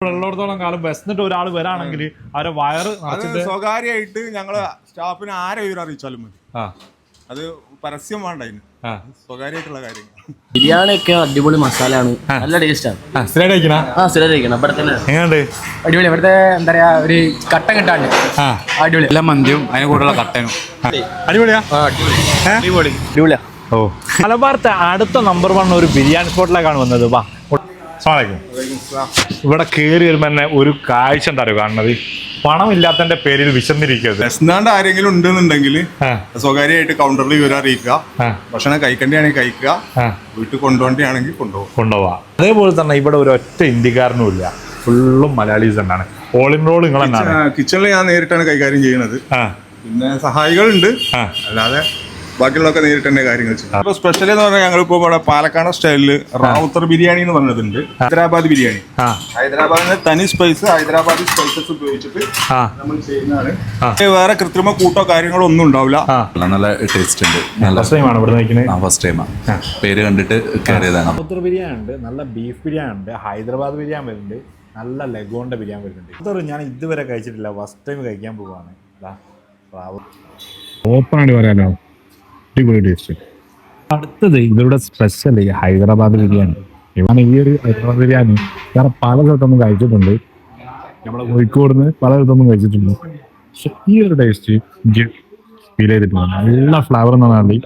ഉള്ളിടത്തോളം കാലം ബസ്സിട്ട് ഒരാൾ വരാണെങ്കിൽ അവരെ വയറ് നിറച്ചിട്ട് സ്വകാര്യമായിട്ട് ഞങ്ങൾ സ്റ്റാഫിന് ആരെ വിവരം അറിയിച്ചാലും മതി. ആ. അത് പരസ്യം വേണ്ട അതിന്. സ്വകാര്യമായിട്ടുള്ള കാര്യങ്ങൾ. ബിരിയാണി ഒക്കെ അടിപൊളി മസാലയാണ്. നല്ല ടേസ്റ്റാണ്. അടിപൊളി. ഇവിടുത്തെ എന്താ പറയാ ഒരു കട്ടൻ കിട്ടാണ്ട്. ആ. അടിപൊളി. എല്ലാ മന്തിയും അതിന് കൂടുതലുള്ള കട്ടനും. അടിപൊളിയാ? അടിപൊളി. അടിപൊളിയാ ഓ. മലബാർത്തെ അടുത്ത നമ്പർ വൺ ഒരു ബിരിയാണി സ്പോട്ടിലേക്കാണ് വന്നത്. വാ. അസ്സലാമലൈക്കും. ഇവിടെ കയറി വരുമ്പോ തന്നെ ഒരു കാഴ്ച ഉണ്ടാവും കാണുന്നത്? പണമില്ലാത്തതിന്റെ പേരിൽ വിശന്നിരിക്കരുത്. എസ്നാണ്ട് ആരെങ്കിലും ഉണ്ടെന്നുണ്ടെങ്കിൽ സ്വകാര്യമായിട്ട് കൗണ്ടറിൽ ആ. ഭക്ഷണം കഴിക്കേണ്ടിയാണെങ്കിൽ കഴിക്കുക. വീട്ടിൽ കൊണ്ടുപോകേണ്ടിയാണെങ്കിൽ കൊണ്ടുപോകും. കൊണ്ടുപോവാ. അതേപോലെ തന്നെ ഇവിടെ ഒരു ഒറ്റ ഇന്ത്യക്കാരനും ഇല്ല. ഫുള്ളും മലയാളീസ് തന്നെയാണ്. ഓൾ ഇൻ റോൾ നിങ്ങൾ കിച്ചണിൽ ഞാൻ നേരിട്ടാണ് കൈകാര്യം ചെയ്യുന്നത്. പിന്നെ സഹായികളുണ്ട്. അല്ലാതെ ബാക്കിയുള്ളതൊക്കെ നേരിട്ട് തന്നെ കാര്യങ്ങൾ ചെയ്യും. അപ്പോൾ സ്പെഷ്യൽ എന്ന് പറഞ്ഞാൽ ഞങ്ങളിപ്പോൾ ഇവിടെ പാലക്കാട് സ്റ്റൈലിൽ റാവുത്തർ ബിരിയാണി എന്ന് പറഞ്ഞതുണ്ട് ഹൈദരാബാദ് ബിരിയാണി. ആ. ഹൈദരാബാദിന്റെ തനി സ്പൈസ് ഹൈദരാബാദി സ്പൈസസ് ഉപയോഗിച്ചിട്ട് നമ്മൾ ചെയ്യുന്നതാണ്. വേറെ കൃത്രിമ കൂട്ടോ കാര്യങ്ങളോ ഒന്നും ഉണ്ടാവില്ല. നല്ല നല്ല ടേസ്റ്റ് ഉണ്ട്. നല്ല ഫസ്റ്റ് ടൈമാണ് ഇവിടെ നിൽക്കുന്നത് ഫസ്റ്റ് ടൈമാണ് പേര് കണ്ടിട്ട് കയറിയതാണ് റാവുത്തർ ബിരിയാണി ഉണ്ട് നല്ല ബീഫ് ബിരിയാണി ഉണ്ട് ഹൈദരാബാദ് ബിരിയാണി വരുന്നുണ്ട് നല്ല ലഗോണ്ട ബിരിയാണി വരുന്നുണ്ട്. അതൊരു ഞാൻ ഇതുവരെ കഴിച്ചിട്ടില്ല ഫസ്റ്റ് ടൈം കഴിക്കാൻ പോവാണ്. ഓപ്പൺ ആയിട്ട് പറയാലോ. അടിപൊളി ടേസ്റ്റ് അടുത്തത് ഇവരുടെ സ്പെഷ്യൽ ഹൈദരാബാദ് ബിരിയാണി. ഇവണ് ഈ ഒരു ഹൈദരാബാദ് ബിരിയാണി. വേറെ പല സ്ഥലത്തൊന്നും കഴിച്ചിട്ടുണ്ട്. നമ്മളെ കോഴിക്കോട് നിന്ന് പല സ്ഥലത്തൊന്നും കഴിച്ചിട്ടുണ്ട്. പക്ഷെ ഈ ഒരു ടേസ്റ്റ് എനിക്ക് ഫീൽ ചെയ്തിട്ടുണ്ട് നല്ല ഫ്ലവർ എന്ന് പറഞ്ഞാൽ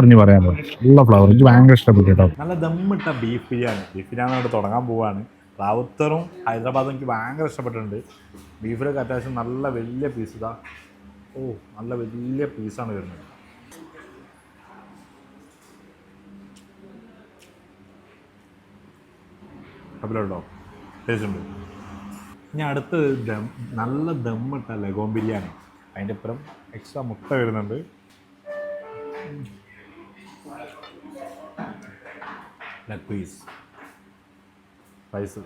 അറിഞ്ഞ് പറയാൻ നല്ല ഫ്ലവർ എനിക്ക് ഭയങ്കര ഇഷ്ടപ്പെട്ടു കേട്ടോ. നല്ല ദമ്മിട്ട ബീഫ് ബിരിയാണി. ബീഫ് ബിരിയാണി അവിടെ തുടങ്ങാൻ പോവാണ്. റാവുത്തറും ഹൈദരാബാദും എനിക്ക് ഭയങ്കര ഇഷ്ടപ്പെട്ടിട്ടുണ്ട്. ബീഫിലൊക്കെ അത്യാവശ്യം നല്ല വലിയ പീസ് ഇതാ. ഓ നല്ല വലിയ പീസാണ് വരുന്നത്. അതിലുണ്ടോ ടേസ്റ്റ് ഉണ്ട് ഇനി അടുത്ത് ദം നല്ല ദമ്മിട്ട ലഗോൺ ബിരിയാണി. അതിന്റെ അപ്പുറം എക്സ്ട്രാ മുട്ട വരുന്നുണ്ട്. ലെഗ് പീസ് റൈസ്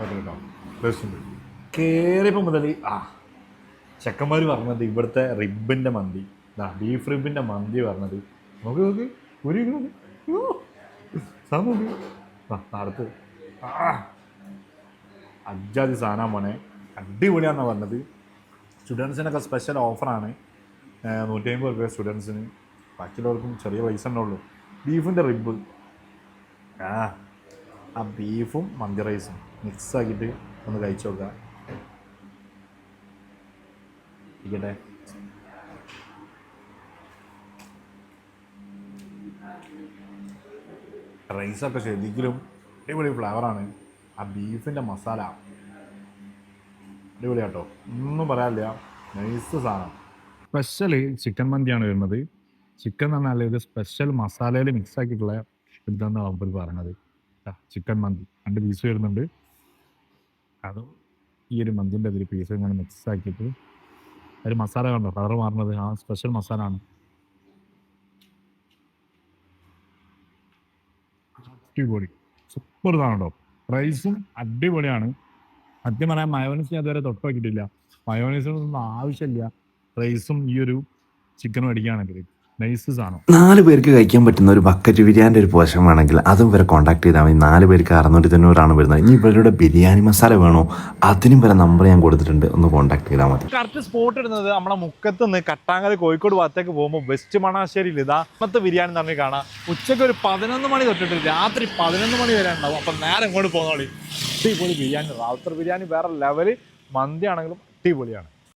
കേട്ടോ കയറിയപ്പോൾ മുതൽ ആ ചെക്കന്മാർ പറഞ്ഞത് ഇവിടുത്തെ റിബിന്റെ മന്തി. ബീഫ് റിബിന്റെ മന്തി പറഞ്ഞത്. നോക്കി നോക്ക്. ഒരു നോക്ക് ഓ, സാധനം ആ അടുത്ത് സാധനം മോനെ. അടിപൊളിയാണെന്നാണ് പറഞ്ഞത്. സ്റ്റുഡൻസിനൊക്കെ സ്പെഷ്യൽ ഓഫറാണ് നൂറ്റി അമ്പത് റുപ്യ സ്റ്റുഡൻസിന്. ബാക്കിയുള്ളവർക്കും ചെറിയ പൈസ ഉള്ളൂ. ബീഫിന്റെ റിബ് ആ. ആ ബീഫും മന്തി റൈസും മിക്സ് ആക്കിയിട്ട് ഒന്ന് കഴിച്ചു നോക്കാം. ഇരിക്കട്ടെ. റൈസൊക്കെ ശരിക്കും അടിപൊളി ഫ്ലേവറാണ്. ആ ബീഫിന്റെ മസാല. അടിപൊളി കേട്ടോ. ഒന്നും പറയാനില്ല. നൈസ് സാധനം. സ്പെഷ്യൽ ചിക്കൻ മന്തിയാണ് വരുന്നത്. ചിക്കൻ എന്ന് പറഞ്ഞാൽ ഒരു സ്പെഷ്യൽ മസാലയിൽ മിക്സ് ആക്കിയിട്ടുള്ള ഇതാണ് അവർ പറഞ്ഞത്. ചിക്കൻ മന്തി. രണ്ട് പീസ് വരുന്നുണ്ട്. അതും ഈ ഒരു മന്തിന്റെ അതിൽ പീസ് ഇങ്ങനെ മിക്സ് ആക്കിയിട്ട് ഒരു മസാല കണ്ടോ? കളർ മാറുന്നത്. ആ സ്പെഷ്യൽ മസാല ആണ് അടിപൊളി. സൂപ്പർ ഇതാണ് പ്രൈസും അടിപൊളിയാണ്. സത്യം പറയാൻ മയോനീസ് ഞാൻ അതുവരെ തൊട്ട് നോക്കിയിട്ടില്ല. മയോനീസിനൊന്നും ആവശ്യമില്ല. റൈസും ഈ ഒരു ചിക്കനും അടിക്കുകയാണെങ്കിൽ. നാല് പേർക്ക് കഴിക്കാൻ പറ്റുന്ന ഒരു ബക്കറ്റ് ബിരിയാണിന്റെ ഒരു പോഷൻ വേണമെങ്കിൽ അതും ഇവരെ കോൺടാക്ട് ചെയ്താൽ മതി. നാല് പേർക്ക് അറുന്നൂറ്റി തൊണ്ണൂറാണ് വരുന്നത്. ഇനി ഇവരുടെ ബിരിയാണി മസാല വേണോ? അതിനും വരെ നമ്പർ ഞാൻ കൊടുത്തിട്ടുണ്ട്. ഒന്ന് കോൺടാക്ട് ചെയ്താൽ മതി. കറക്റ്റ് സ്പോട്ട് ഇടുന്നത് നമ്മുടെ മുക്കത്ത് നിന്ന് കട്ടാങ്കര കോഴിക്കോട് ഭാഗത്തേക്ക് പോകുമ്പോൾ വെസ്റ്റ് മണാശ്ശേരിയിൽ ഇതാ ഇന്നത്തെ ബിരിയാണി തന്നെ കാണാം. ഉച്ചയ്ക്ക് ഒരു പതിനൊന്ന് മണി തൊട്ടിട്ട് രാത്രി പതിനൊന്ന് മണി വരെ ഉണ്ടാവും. അപ്പം നേരെ ഇങ്ങോട്ട് പോകുന്നോളി. അടിപൊളി ബിരിയാണി. റാവുത്തർ ബിരിയാണി വേറെ ലെവൽ മന്തി ആണെങ്കിലും അടിപൊളിയാണ്.